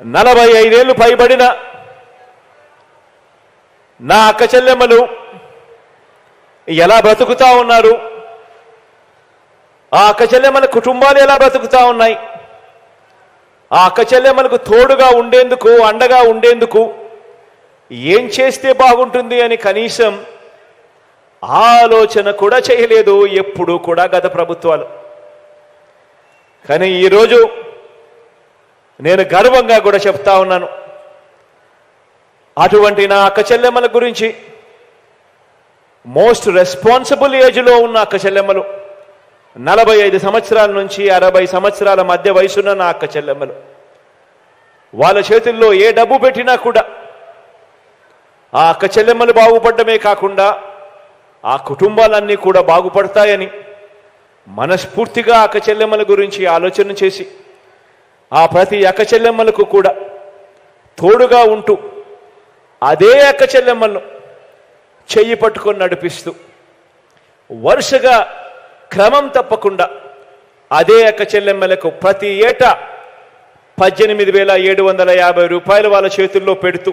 నలభై ఐదేళ్ళు పైబడిన నా అక్క చెల్లెమ్మలు ఎలా బ్రతుకుతా ఉన్నారు? ఆ అక్క చెల్లెమ్మల కుటుంబాలు ఎలా బ్రతుకుతా ఉన్నాయి? ఆ అక్క చెల్లెమ్మలకు తోడుగా ఉండేందుకు అండగా ఉండేందుకు ఏం చేస్తే బాగుంటుంది అని కనీసం ఆలోచన కూడా చేయలేదు ఎప్పుడూ కూడా గత ప్రభుత్వాలు. కానీ ఈరోజు నేను గర్వంగా కూడా చెప్తా ఉన్నాను. అటువంటి నా అక్క చెల్లెమ్మల గురించి మోస్ట్ రెస్పాన్సిబుల్ ఏజ్లో ఉన్న అక్క చెల్లెమ్మలు నలభై ఐదు సంవత్సరాల నుంచి అరవై సంవత్సరాల మధ్య వయసున్న నా అక్క చెల్లెమ్మలు. వాళ్ళ చేతుల్లో ఏ డబ్బు పెట్టినా కూడా ఆ అక్క చెల్లెమ్మలు బాగుపడమే కాకుండా ఆ కుటుంబాలన్నీ కూడా బాగుపడతాయని మనస్ఫూర్తిగా అక్క చెల్లెమ్మల గురించి ఆలోచన చేసి ఆ ప్రతి అక్కచెల్లెమ్మలకు కూడా తోడుగా ఉంటూ అదే అక్కచెల్లెమ్మలను చెయ్యి పట్టుకొని నడిపిస్తూ వరుసగా క్రమం తప్పకుండా అదే అక్కచెల్లెమ్మలకు ప్రతి ఏటా పద్దెనిమిది వేల ఏడు వందల యాభై రూపాయలు వాళ్ళ చేతుల్లో పెడుతూ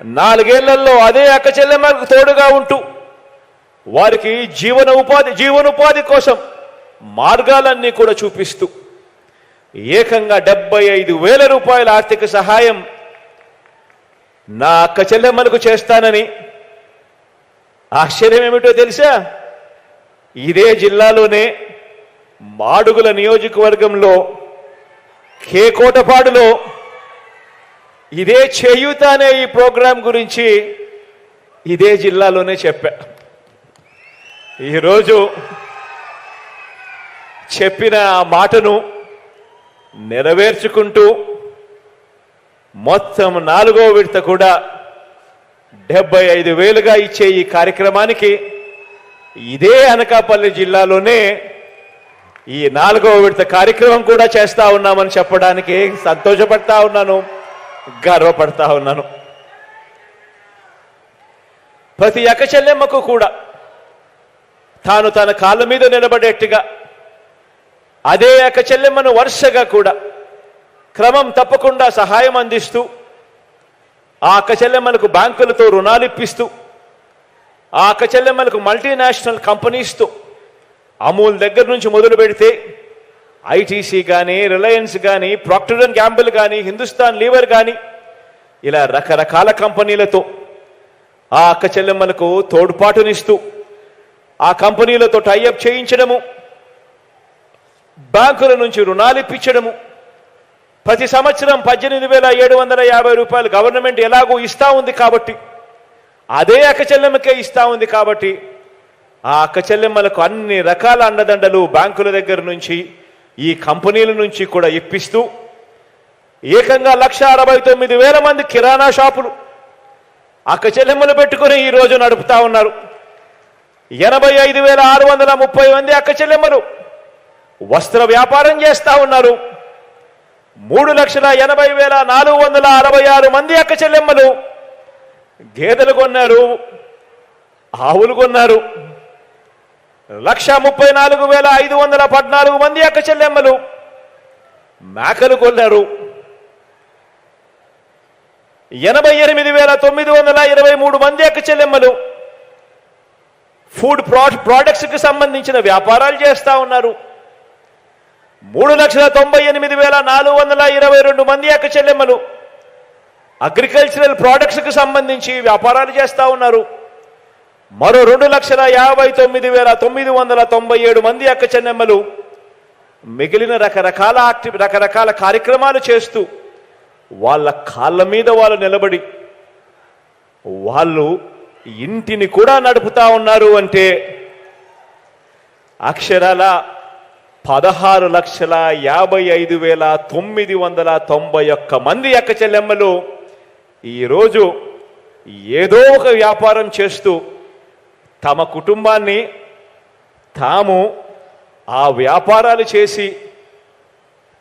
నాలుగేళ్ళలో అదే అక్కచెల్లెమ్మలకు తోడుగా ఉంటూ వారికి జీవన ఉపాధి జీవనోపాధి కోసం మార్గాలన్నీ కూడా చూపిస్తూ ఏకంగా డెబ్బై ఐదు వేల రూపాయల ఆర్థిక సహాయం నా అక్క చెల్లెమ్మలకు చేస్తానని. ఆశ్చర్యం ఏమిటో తెలుసా? ఇదే జిల్లాలోనే మాడుగుల నియోజకవర్గంలో కేకోటపాడులో ఇదే చేయూత అనే ఈ ప్రోగ్రాం గురించి ఇదే జిల్లాలోనే చెప్పా. ఈరోజు చెప్పిన ఆ మాటను నెరవేర్చుకుంటూ మొత్తం నాలుగో విడత కూడా డెబ్బై ఐదు వేలుగా ఇచ్చే ఈ కార్యక్రమానికి ఇదే అనకాపల్లి జిల్లాలోనే ఈ నాలుగో విడత కార్యక్రమం కూడా చేస్తూ ఉన్నామని చెప్పడానికి సంతోషపడతా ఉన్నాను గర్వపడతా ఉన్నాను. ప్రతి ఎకచెల్లెమ్మకు కూడా తాను తన కాళ్ళ మీద నిలబడేట్టుగా అదే యొక్క చెల్లెమ్మను వరుసగా కూడా క్రమం తప్పకుండా సహాయం అందిస్తూ ఆ అక్క చెల్లెమ్మలకు బ్యాంకులతో రుణాలు ఇప్పిస్తూ ఆ అక్క చెల్లెమ్మలకు మల్టీనేషనల్ కంపెనీస్తో అమూల్ దగ్గర నుంచి మొదలు పెడితే ఐటీసీ కానీ రిలయన్స్ కానీ ప్రాక్టర్ అండ్ గ్యాంబుల్ కానీ హిందుస్థాన్ లీవర్ కానీ ఇలా రకరకాల కంపెనీలతో ఆ అక్క చెల్లెమ్మలకు తోడ్పాటునిస్తూ ఆ కంపెనీలతో టైఅప్ చేయించడము బ్యాంకుల నుంచి రుణాలు ఇప్పించడము. ప్రతి సంవత్సరం పద్దెనిమిది వేల ఏడు వందల యాభై రూపాయలు గవర్నమెంట్ ఎలాగో ఇస్తూ ఉంది కాబట్టి అదే అక్కచెల్లెమ్మకే ఇస్తూ ఇస్తా ఉంది కాబట్టి ఆ అక్కచెల్లెమ్మలకు అన్ని రకాల అండదండలు బ్యాంకుల దగ్గర నుంచి ఈ కంపెనీల నుంచి కూడా ఇప్పిస్తూ ఏకంగా లక్ష అరవై తొమ్మిది వేల మంది కిరాణా షాపులు అక్కచెల్లెమ్మలు పెట్టుకుని ఈ రోజు నడుపుతా ఉన్నారు. ఎనభై ఐదు వేల ఆరు వందల ముప్పై మంది అక్కచెల్లెమ్మలు వస్త్ర వ్యాపారం చేస్తా ఉన్నారు. మూడు లక్షల ఎనభై వేల నాలుగు వందల అరవై ఆరు మంది అక్క చెల్లెమ్మలు గేదెలు కొన్నారు ఆవులు కొన్నారు. లక్ష ముప్పై నాలుగు వేల ఐదు వందల పద్నాలుగు మంది అక్క చెల్లెమ్మలు మేకలు కొన్నారు. ఎనభై ఎనిమిది వేల తొమ్మిది వందల ఇరవై మూడు మంది అక్క చెల్లెమ్మలు ఫుడ్ ప్రోడక్ట్స్కి సంబంధించిన వ్యాపారాలు చేస్తా ఉన్నారు. మూడు లక్షల తొంభై ఎనిమిది వేల నాలుగు వందల ఇరవై రెండు మంది యొక్క చెల్లెమ్మలు. అగ్రికల్చరల్ ప్రోడక్ట్స్కి సంబంధించి వ్యాపారాలు చేస్తా ఉన్నారు. మరో రెండు లక్షల యాభై తొమ్మిది వేల తొమ్మిది వందల తొంభై ఏడు మంది అక్క చెన్నెమ్మలు మిగిలిన రకరకాల రకరకాల కార్యక్రమాలు చేస్తూ వాళ్ళ కాళ్ళ మీద వాళ్ళు నిలబడి వాళ్ళు ఇంటిని కూడా నడుపుతా ఉన్నారు అంటే అక్షరాల పదహారు లక్షల యాభై ఐదు వేల తొమ్మిది వందల తొంభై ఒక్క మంది అక్క చెల్లెమ్మలు ఈరోజు ఏదో ఒక వ్యాపారం చేస్తూ తమ కుటుంబాన్ని తాము ఆ వ్యాపారాలు చేసి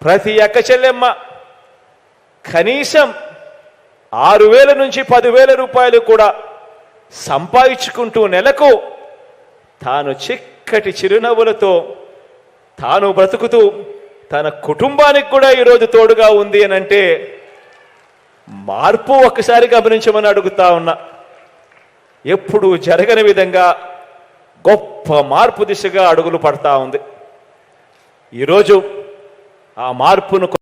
ప్రతి అక్క చెల్లెమ్మ కనీసం ఆరు వేల నుంచి పదివేల రూపాయలు కూడా సంపాదించుకుంటూ నెలకు తాను చిక్కటి చిరునవ్వులతో తాను బ్రతుకుతూ తన కుటుంబానికి కూడా ఈరోజు తోడుగా ఉంది అని అంటే మార్పు ఒక్కసారి గమనించమని అడుగుతా ఉన్నా. ఎప్పుడు జరగని విధంగా గొప్ప మార్పు దిశగా అడుగులు పడతా ఉంది. ఈరోజు ఆ మార్పును